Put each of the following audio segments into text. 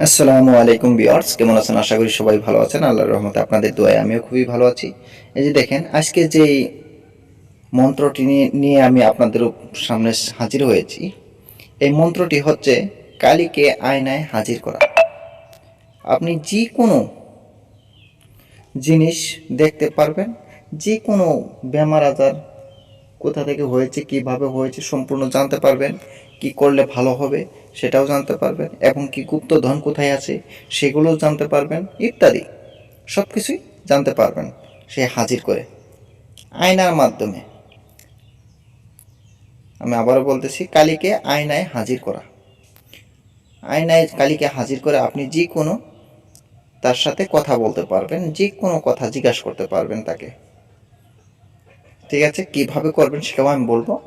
আসসালামু আলাইকুম বিয়ার্স কেমন আছেন? আশা করি সবাই ভালো আছেন। আল্লাহর রহমতে আপনাদের দোয়ায় আমিও খুবই ভালো আছি। এই যে দেখেন, আজকে যে মন্ত্রটি নিয়ে- আমি আপনাদের সামনে হাজির হয়েছি, এই মন্ত্রটি হচ্ছে কালীকে আয়নায় হাজির করা। আপনি যে কোনো জিনিস দেখতে পারবেন যে কোনো বেমার আজার কোথা থেকে হয়েছে, কীভাবে হয়েছে সম্পূর্ণ জানতে পারবেন, কি করলে ভালো হবে সেটাও জানতে পারবেন। এবং কি গুপ্ত ধন কোথায় আছে সেগুলোও জানতে পারবেন, ইত্যাদি। সব কিছুই জানতে পারবেন সে হাজির করে আয়নার মাধ্যমে। আমি আবারও বলতেছি, কালীকে আয়নায় হাজির করা। আয়নায় কালীকে হাজির করে আপনি যে কোনো তার সাথে কথা বলতে পারবেন, যে কোনো কথা জিজ্ঞাসা করতে পারবেন তাকে। ঠিক আছে? কীভাবে করবেন সেটাও আমি বলব।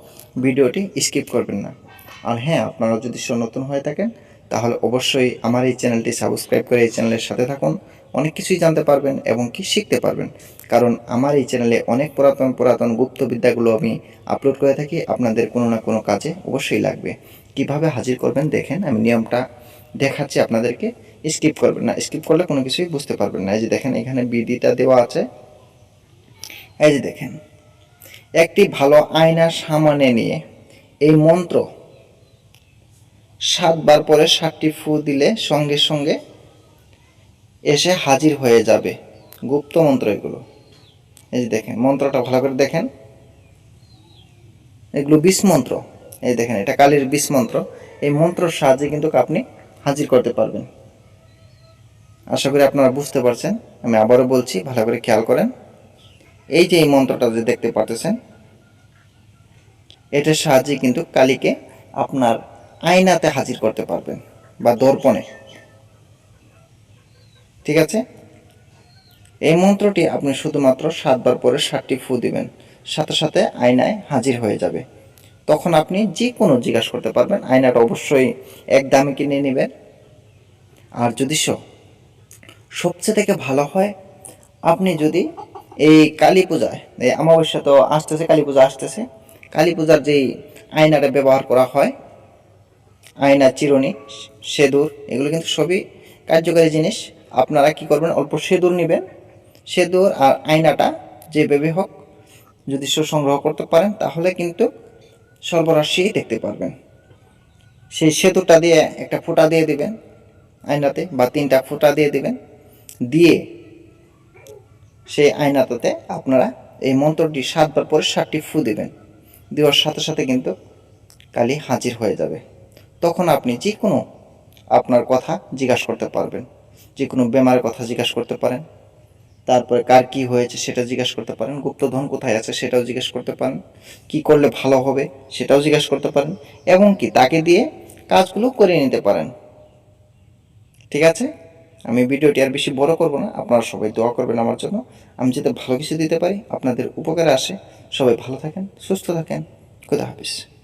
ভিডিওটি স্কিপ করবেন না। আর হ্যাঁ আপনারা যদি নতুন হয়ে থাকেন, তাহলে অবশ্যই আমার এই চ্যানেলটি সাবস্ক্রাইব করে এই চ্যানেলের সাথে থাকুন। অনেক কিছুই জানতে পারবেন এবং কি শিখতে পারবেন। কারণ আমার এই চ্যানেলে অনেক পুরাতন পুরাতন গুপ্তবিদ্যাগুলো আমি আপলোড করে থাকি। আপনাদের কোনো না কোনো কাজে অবশ্যই লাগবে। কীভাবে হাজির করবেন দেখেন, আমি নিয়মটা দেখাচ্ছি আপনাদেরকে। স্কিপ করবেন না, স্কিপ করলে কোনো কিছুই বুঝতে পারবেন না। এই যে দেখেন, এখানে বিডিটা দেওয়া আছে। এই যে দেখেন, একটি ভালো আয়নার সামনে নিয়ে এই মন্ত্র সাতবার পরে সাতটি ফু দিলে সঙ্গে সঙ্গে এসে হাজির হয়ে যাবে। গুপ্ত মন্ত্র এগুলো। এই যে দেখেন, মন্ত্রটা ভালো করে দেখেন। এগুলো বিষ মন্ত্র। এই দেখেন, এটা কালীর বিষ মন্ত্র। এই মন্ত্রর সাহায্যে কিন্তু আপনি হাজির করতে পারবেন। আশা করি আপনারা বুঝতে পারছেন। আমি আবারও বলছি, ভালো করে খেয়াল করেন। এই যে এই মন্ত্রটা যে দেখতে পারতেছেন, এটার সাহায্যে কিন্তু কালীকে আপনার আয়নাতে হাজির করতে পারবেন বা দর্পণে। ঠিক আছে? এই মন্ত্রটি আপনি শুধুমাত্র সাতবার পরে সাতটি ফু দিবেন। সাথে সাথে আয়নায় হাজির হয়ে যাবে। তখন আপনি যে কোনো জিজ্ঞাসা করতে পারবেন, আয়নাটা অবশ্যই এক দামে কিনে নেবেন। আর যদি সব সবচেয়ে থেকে ভালো হয়, আপনি যদি এই কালী পূজায়, এই অমাবস্যা তো আসতেছে, কালী পূজা আসতেছে। কালী পূজার যেই আয়নাটা ব্যবহার করা হয় আয়না, চিরুনি, সেদুর, এগুলো কিন্তু সবই কার্যকারী জিনিস। আপনারা কি করবেন? অল্প সেদুর নেবেন। সেদুর আর আয়নাটা যে যেভাবে হোক যদি সংগ্রহ করতে পারেন, তাহলে কিন্তু সর্বরাশি দেখতে পারবেন। সেই সেতুটা দিয়ে একটা ফোঁটা দিয়ে দিবেন আয়নাতে বা তিনটা ফোঁটা দিয়ে দিবেন। দিয়ে সেই আয়নাটাতে আপনারা এই মন্ত্রটি সাতবার পরে সাতটি ফু দেবেন। দেওয়ার সাথে সাথে কিন্তু কালি হাজির হয়ে যাবে। তখন আপনি যে কোনো আপনার কথা জিজ্ঞাসা করতে পারবেন। যে কোনো বেমারের কথা জিজ্ঞাসা করতে পারেন। তারপরে কার কি হয়েছে সেটা জিজ্ঞাসা করতে পারেন। গুপ্তধন কোথায় আছে সেটাও জিজ্ঞাসা করতে পারেন। কি করলে ভালো হবে সেটাও জিজ্ঞাসা করতে পারেন। এবং কি তাকে দিয়ে কাজগুলো করে নিতে পারেন। ঠিক আছে? আমি ভিডিওটি আর বেশি বড় করব না। আপনারা সবাই দোয়া করবেন আমার জন্য। আমি যাতে ভালো কিছু দিতে পারি, আপনাদের উপকারে আসে। সবাই ভালো থাকেন, সুস্থ থাকেন। খুদা হাফিজ।